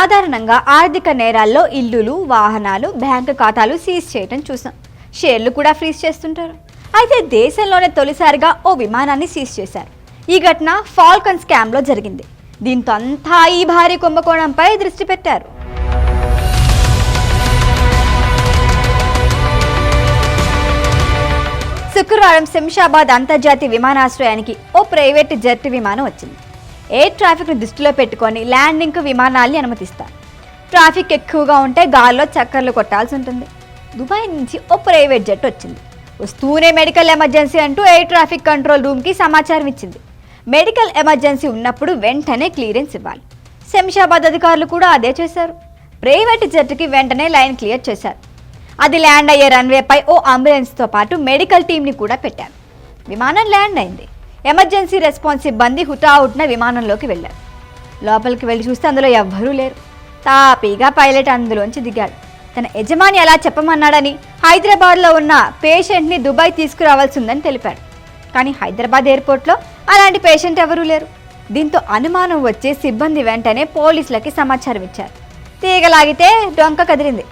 సాధారణంగా ఆర్థిక నేరాల్లో ఇల్లులు వాహనాలు బ్యాంకు ఖాతాలు సీజ్ చేయటం చూసాం. షేర్లు కూడా ఫ్రీజ్ చేస్తుంటారు. అయితే దేశంలోనే తొలిసారిగా ఓ విమానాన్ని సీజ్ చేశారు. ఈ ఘటన ఫాల్కన్ స్కామ్లో జరిగింది. దీంతో అంతా ఈ భారీ కుంభకోణంపై దృష్టి పెట్టారు. శుక్రవారం శంషాబాద్ అంతర్జాతీయ విమానాశ్రయానికి ఓ ప్రైవేట్ జెట్ విమానం వచ్చింది. ఎయిర్ ట్రాఫిక్ను దృష్టిలో పెట్టుకొని ల్యాండింగ్కు విమానాల్ని అనుమతిస్తారు. ట్రాఫిక్ ఎక్కువగా ఉంటే గాల్లో చక్కర్లు కొట్టాల్సి ఉంటుంది. దుబాయ్ నుంచి ఓ ప్రైవేట్ జెట్ వచ్చింది. వస్తూనే మెడికల్ ఎమర్జెన్సీ అంటూ ఎయిర్ ట్రాఫిక్ కంట్రోల్ రూమ్కి సమాచారం ఇచ్చింది. మెడికల్ ఎమర్జెన్సీ ఉన్నప్పుడు వెంటనే క్లియరెన్స్ ఇవ్వాలి. శంషాబాద్ అధికారులు కూడా అదే చేశారు. ప్రైవేట్ జెట్కి వెంటనే లైన్ క్లియర్ చేశారు. అది ల్యాండ్ అయ్యే రన్వేపై ఓ అంబులెన్స్తో పాటు మెడికల్ టీంని కూడా పెట్టారు. విమానం ల్యాండ్ అయింది. ఎమర్జెన్సీ రెస్పాన్స్ సిబ్బంది హుటాహుట్న విమానంలోకి వెళ్ళారు. లోపలికి వెళ్ళి చూస్తే అందులో ఎవ్వరూ లేరు. తాపీగా పైలట్ అందులోంచి దిగాడు. తన యజమాని అలా చెప్పమన్నాడని హైదరాబాద్లో ఉన్న పేషెంట్ని దుబాయ్ తీసుకురావాల్సిందని తెలిపాడు. కానీ హైదరాబాద్ ఎయిర్పోర్ట్లో అలాంటి పేషెంట్ ఎవరూ లేరు. దీంతో అనుమానం వచ్చే సిబ్బంది వెంటనే పోలీసులకి సమాచారం ఇచ్చారు. తీగలాగితే డొంక కదిలింది.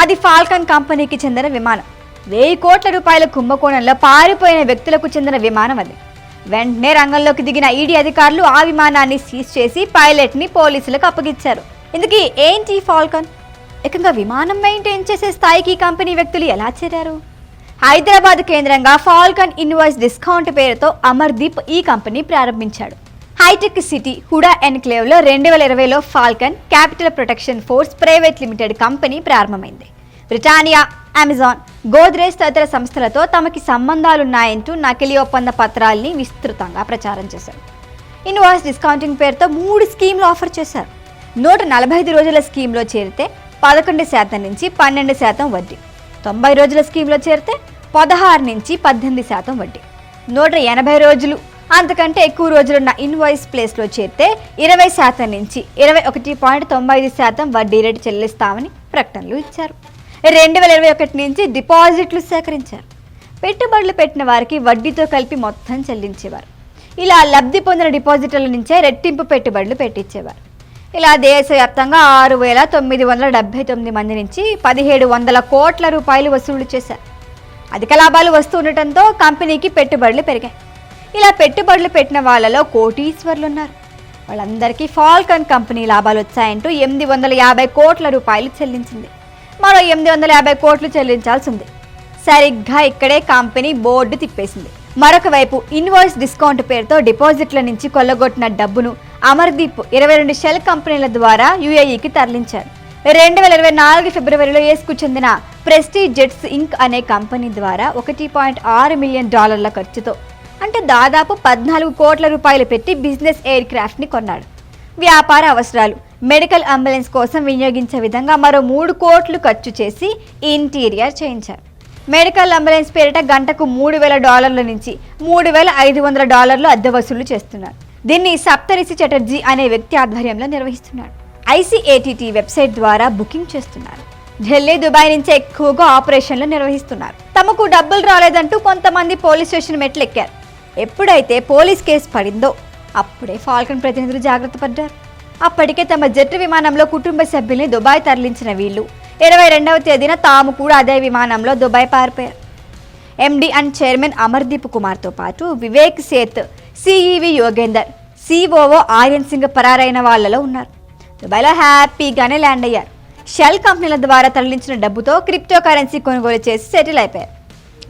అది ఫాల్కన్ కంపెనీకి చెందిన విమానం. వెయ్యి కోట్ల రూపాయల కుంభకోణంలో పారిపోయిన వ్యక్తులకు చెందిన విమానం అది. వెంటనే రంగంలోకి దిగిన ఈడీ అధికారులు ఆ విమానాన్ని సీజ్ చేసి పైలట్ని పోలీసులకు అప్పగించారు. ఇందుకీ ఏంటి ఫాల్కన్? ఏకంగా విమానం మెయింటైన్ చేసే స్థాయికి ఈ కంపెనీ వ్యక్తులు ఎలా చేరారు? హైదరాబాద్ కేంద్రంగా ఫాల్కన్ ఇన్వాయిస్ డిస్కౌంట్ పేరుతో అమర్దీప్ ఈ కంపెనీ ప్రారంభించాడు. హైటెక్ సిటీ హుడా ఎన్క్లేవ్లో రెండు వేల ఇరవైలో Falcon capital protection force private limited company ప్రారంభమైంది. బ్రిటానియా అమెజాన్ గోద్రేజ్ తదితర సంస్థలతో తమకి సంబంధాలున్నాయంటూ నకిలీ ఒప్పంద పత్రాల్ని విస్తృతంగా ప్రచారం చేశారు. ఇన్వాయిస్ డిస్కౌంటింగ్ పేరుతో మూడు స్కీమ్లు ఆఫర్ చేశారు. నూట నలభై ఐదు రోజుల స్కీమ్లో చేరితే పదకొండు శాతం నుంచి పన్నెండు శాతం వడ్డీ. తొంభై రోజుల స్కీమ్లో చేరితే పదహారు నుంచి పద్దెనిమిది శాతం వడ్డీ. నూట ఎనభై రోజులు అంతకంటే ఎక్కువ రోజులున్న ఇన్వాయిస్ ప్లేస్లో చేరితే ఇరవై శాతం నుంచి ఇరవై ఒకటి పాయింట్ తొంభై ఐదు శాతం వడ్డీ రేటు చెల్లిస్తామని ప్రకటనలు ఇచ్చారు. రెండు వేల ఇరవై ఒకటి నుంచి డిపాజిట్లు సేకరించారు. పెట్టుబడులు పెట్టిన వారికి వడ్డీతో కలిపి మొత్తం చెల్లించేవారు. ఇలా లబ్ధి పొందిన డిపాజిటర్ల నుంచే రెట్టింపు పెట్టుబడులు పెట్టించేవారు. ఇలా దేశవ్యాప్తంగా ఆరు వేల తొమ్మిది వందల డెబ్బై తొమ్మిది మంది నుంచి పదిహేడు వందల కోట్ల రూపాయలు వసూలు చేశారు. అధిక లాభాలు వస్తూ ఉండటంతో కంపెనీకి పెట్టుబడులు పెరిగాయి. ఇలా పెట్టుబడులు పెట్టిన వాళ్ళలో కోటీశ్వర్లు ఉన్నారు వాళ్ళందరికీ ఫాల్కన్ కంపెనీ లాభాలు వచ్చాయంటూ ఎనిమిది వందల యాభై కోట్ల రూపాయలు చెల్లించింది. మరో ఎనిమిది వందల యాభై కోట్లు చెల్లించాల్సింది. సరిగ్గా ఇక్కడే కంపెనీ బోర్డు తిప్పేసింది. మరొక వైపు ఇన్వాయిస్ డిస్కౌంట్ పేరుతో డిపాజిట్ల నుంచి కొల్లగొట్టిన డబ్బును అమర్దీప్ ఇరవై రెండు షెల్ కంపెనీల ద్వారా యుఏఈకి తరలించారు. రెండు వేల ఇరవై నాలుగు ఫిబ్రవరిలో ఏసుకు చెందిన ప్రెస్టీజ్ జెట్స్ ఇంక్ అనే కంపెనీ ద్వారా ఒకటి పాయింట్ ఆరు మిలియన్ డాలర్ల ఖర్చుతో అంటే దాదాపు పద్నాలుగు కోట్ల రూపాయలు పెట్టి బిజినెస్ ఎయిర్ క్రాఫ్ట్ని కొన్నాడు. వ్యాపార అవసరాలు మెడికల్ అంబులెన్స్ కోసం వినియోగించే విధంగా మరో మూడు కోట్లు ఖర్చు చేసి ఇంటీరియర్ చేయించారు. మెడికల్ అంబులెన్స్ పేరిట గంటకు మూడు వేల డాలర్ల నుంచి మూడు వేల ఐదు వందల డాలర్లు అద్దె వసూలు చేస్తున్నారు. దీన్ని సప్తరిషి చటర్జీ అనే వ్యక్తి ఆధ్వర్యంలో నిర్వహిస్తున్నాడు ఐసీఏటీటీ వెబ్సైట్ ద్వారా బుకింగ్ చేస్తున్నారు. ఢిల్లీ దుబాయ్ నుంచి ఎక్కువగా ఆపరేషన్లు నిర్వహిస్తున్నారు. తమకు డబ్బులు రాలేదంటూ కొంతమంది పోలీస్ స్టేషన్ మెట్లు ఎక్కారు ఎప్పుడైతే పోలీస్ కేసు పడిందో అప్పుడే ఫాల్కన్ ప్రతినిధులు జాగ్రత్త పడ్డారు. అప్పటికే తమ జట్టు విమానంలో కుటుంబ సభ్యుల్ని దుబాయ్ తరలించిన వీళ్ళు. ఇరవై రెండవ తేదీన తాము కూడా అదే విమానంలో దుబాయ్ పారిపోయారు ఎండి అండ్ చైర్మన్ అమర్దీప్ కుమార్తో పాటు వివేక్ సేత్ సిఈవి యోగేందర్ సిఓఓ ఆర్యన్ సింగ్ పరారైన వాళ్ళలో ఉన్నారు. దుబాయ్లో హ్యాపీగానే ల్యాండ్ అయ్యారు. షెల్ కంపెనీల ద్వారా తరలించిన డబ్బుతో క్రిప్టో కరెన్సీ కొనుగోలు చేసి సెటిల్ అయిపోయారు.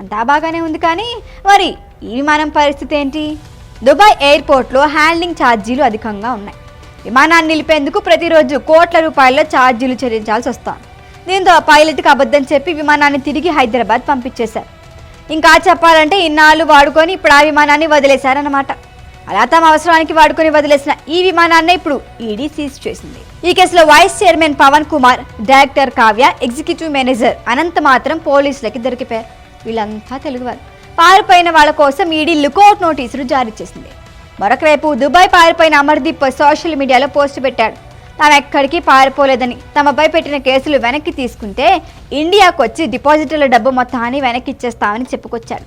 అంతా బాగానే ఉంది కానీ మరి ఈ విమానం పరిస్థితి ఏంటి? దుబాయ్ ఎయిర్పోర్ట్లో హ్యాండ్లింగ్ ఛార్జీలు అధికంగా ఉన్నాయి. విమానాన్ని నిలిపేందుకు ప్రతిరోజు కోట్ల రూపాయల ఛార్జీలు చెల్లించాల్సి వస్తోంది. దీంతో పైలట్కి అబద్ధం చెప్పి విమానాన్ని తిరిగి హైదరాబాద్ పంపించేశారు. ఇంకా చెప్పాలంటే ఇన్నాళ్ళు వాడుకొని ఇప్పుడు ఆ విమానాన్ని వదిలేశారన్నమాట. అలా తమ అవసరానికి వాడుకొని వదిలేసిన ఈ విమానాన్ని ఇప్పుడు ఈడీ సీజ్ చేసింది. ఈ కేసులో vice chairman Pavan Kumar director Kavya executive manager Anantha మాత్రం పోలీసులకి దొరికిపోయారు. వీళ్ళంతా తెలుగువారు పారిపోయిన వాళ్ళ కోసం ఈడీ లుకౌట్ నోటీసులు జారీ చేసింది. మరొక వైపు దుబాయ్ పారిపోయిన అమర్దీప్ సోషల్ మీడియాలో పోస్టు పెట్టాడు. తాను ఎక్కడికి పారిపోలేదని తమపై పెట్టిన కేసులు వెనక్కి తీసుకుంటే ఇండియాకు వచ్చి డిపాజిటర్ల డబ్బు మొత్తాన్ని వెనక్కి ఇచ్చేస్తామని చెప్పుకొచ్చాడు.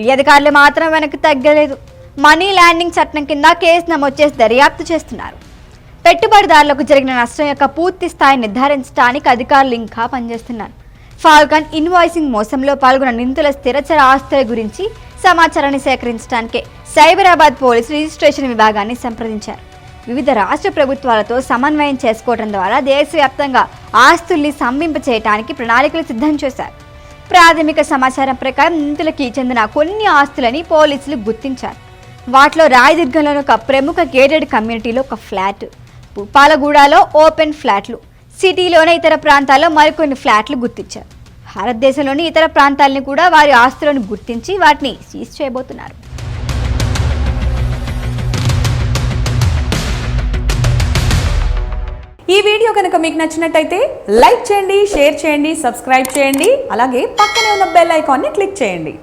ఈ అధికారులు మాత్రం వెనక్కి తగ్గలేదు. మనీ ల్యాండింగ్ చట్టం కింద కేసు నమోదు చేసి దర్యాప్తు చేస్తున్నారు. పెట్టుబడిదారులకు జరిగిన నష్టం యొక్క పూర్తి స్థాయి నిర్ధారించడానికి అధికారులు ఇంకా పనిచేస్తున్నారు. ఫాల్కన్ ఇన్వాయిసింగ్ మోసంలో పాల్గొన్న నిందితుల స్థిరచర ఆస్తుల గురించి సమాచారాన్ని సేకరించడానికి సైబరాబాద్ పోలీసు రిజిస్ట్రేషన్ విభాగాన్ని సంప్రదించారు. వివిధ రాష్ట్ర ప్రభుత్వాలతో సమన్వయం చేసుకోవడం ద్వారా దేశవ్యాప్తంగా ఆస్తుల్ని సంభింప చేయడానికి ప్రణాళికలు సిద్ధం చేశారు. ప్రాథమిక సమాచారం ప్రకారం నిందితులకి చెందిన కొన్ని ఆస్తులని పోలీసులు గుర్తించారు. వాటిలో రాయదుర్గంలోని ఒక ప్రముఖ గేటెడ్ కమ్యూనిటీలో ఒక ఫ్లాట్ పాలగూడలో ఓపెన్ ఫ్లాట్లు సిటీలోని ఇతర ప్రాంతాల్లో మరికొన్ని ఫ్లాట్లు గుర్తించారు. భారతదేశంలోని ఇతర ప్రాంతాలను కూడా వారి ఆస్తులను గుర్తించి వాటిని సీజ్ చేయబోతున్నారు. ఈ వీడియో కనుక మీకు నచ్చినట్టయితే లైక్ చేయండి షేర్ చేయండి సబ్స్క్రైబ్ చేయండి అలాగే పక్కనే ఉన్న బెల్ ఐకాన్ని క్లిక్ చేయండి.